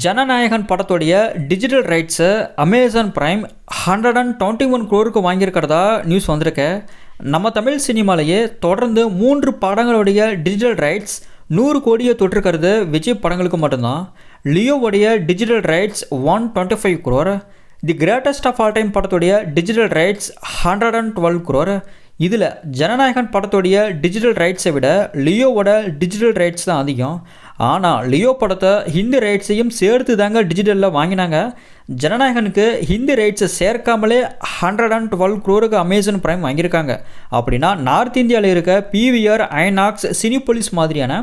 ஜனநாயகன் படத்துடைய digital ரைட்ஸை Amazon Prime hundred and twenty one க்ரோருக்கு வாங்கியிருக்கிறதா news வந்திருக்கு. நம்ம தமிழ் சினிமாலேயே தொடர்ந்து மூன்று படங்களுடைய டிஜிட்டல் ரைட்ஸ் நூறு கோடியை தொட்டிருக்கிறது விஜய் படங்களுக்கு மட்டும்தான். லியோவுடைய digital rights one twenty five crore the greatest of all time படத்துடைய digital rights hundred and twelve crore இதில் ஜனநாயகன் படத்துடைய டிஜிட்டல் ரைட்ஸை விட லியோவோட டிஜிட்டல் ரைட்ஸ் தான் அதிகம். ஆனால் லியோ படத்தை ஹிந்தி ரைட்ஸையும் சேர்த்து தாங்க டிஜிட்டலில் வாங்கினாங்க. ஜனநாயகனுக்கு ஹிந்தி ரைட்ஸை சேர்க்காமலே ஹண்ட்ரட் அண்ட் டுவெல் குரோருக்கு அமேசான் ப்ரைம் வாங்கியிருக்காங்க. அப்படின்னா நார்த் இந்தியாவில் இருக்க பிவிஆர் ஐநாக்ஸ் சினிபொலிஸ் மாதிரியான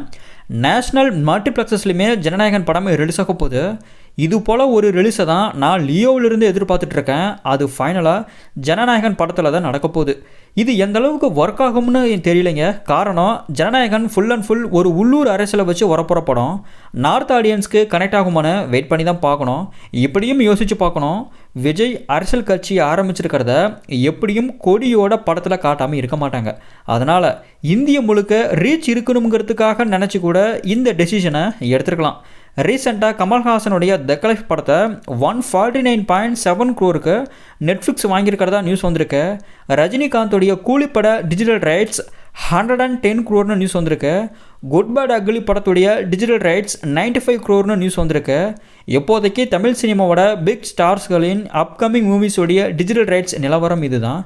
நேஷ்னல் மல்டிப்ளெக்ஸஸ்லையுமே ஜனநாயகன் படமே ரிலீஸ் ஆக போகுது. இது போல் ஒரு ரிலீஸை தான் நான் லியோவிலிருந்து எதிர்பார்த்துட்ருக்கேன். அது ஃபைனலாக ஜனநாயகன் படத்தில் தான் நடக்க போகுது. இது எந்த அளவுக்கு ஒர்க் ஆகும்னு தெரியலைங்க. காரணம் ஜனநாயகன் ஃபுல் அண்ட் ஃபுல் ஒரு உள்ளூர் அரசியலை வச்சு வரப்போகிற படம். நார்த் ஆடியன்ஸ்க்கு கனெக்ட் ஆகுமானு வெயிட் பண்ணி தான் பார்க்கணும். இப்படியும் யோசித்து பார்க்கணும். விஜய் அரசியல் கட்சியை ஆரம்பிச்சிருக்கிறத எப்படியும் கொடியோட படத்தில் காட்டாமல் இருக்க மாட்டாங்க. அதனால் இந்திய முழுக்க ரீச் இருக்கணுங்கிறதுக்காக நினச்சி கூட இந்த டெசிஷனை எடுத்துருக்கலாம். ரீசெண்டாக கமல்ஹாசனுடைய தக்கலைஃப் படத்தை one forty nine point seven க்ரோருக்கு Netflix வாங்கியிருக்கிறதா நியூஸ் வந்திருக்கு. ரஜினிகாந்தோடைய கூலிப்பட digital rights hundred and ten க்ரோர்னு news வந்திருக்கு. குட் பேட் அக்லி படத்துடைய டிஜிட்டல் ரைட்ஸ் நைன்டி ஃபைவ் க்ரோர்னு நியூஸ் வந்திருக்கு. எப்போதைக்கு தமிழ் சினிமாவோட பிக் ஸ்டார்ஸ்களின் அப்கமிங் மூவிஸோடைய டிஜிட்டல் ரைட்ஸ் நிலவரம் இதுதான்.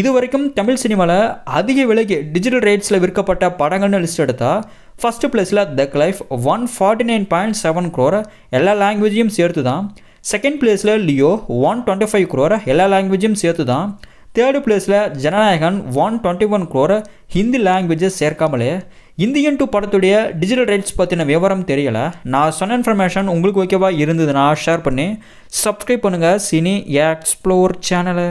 இது வரைக்கும் தமிழ் சினிமாவில் அதிக விலைக்கு டிஜிட்டல் ரைட்ஸில் விற்கப்பட்ட படங்கள்னு லிஸ்ட் எடுத்தால் ஃபஸ்ட்டு பிளேஸில் the life one forty nine point seven க்ரோரை எல்லா லாங்குவேஜையும் சேர்த்து தான் செகண்ட் பிளேஸில் லியோ ஒன் டுவெண்ட்டி ஃபைவ் க்ரோரை எல்லா லாங்குவேஜையும் சேர்த்து தான் தேர்டு பிளேஸில் Jananayagan one twenty one crore Hindi languages சேர்க்காமலே Indian two படத்துடைய டிஜிட்டல் ரைட்ஸ் பற்றின விவரம் தெரியலை. நான் சொன்ன இன்ஃபர்மேஷன் உங்களுக்கு ஓகேவா இருந்ததுன்னா ஷேர் பண்ணி சப்ஸ்கிரைப் பண்ணுங்கள் சினி எக்ஸ்ப்ளோர் சேனலை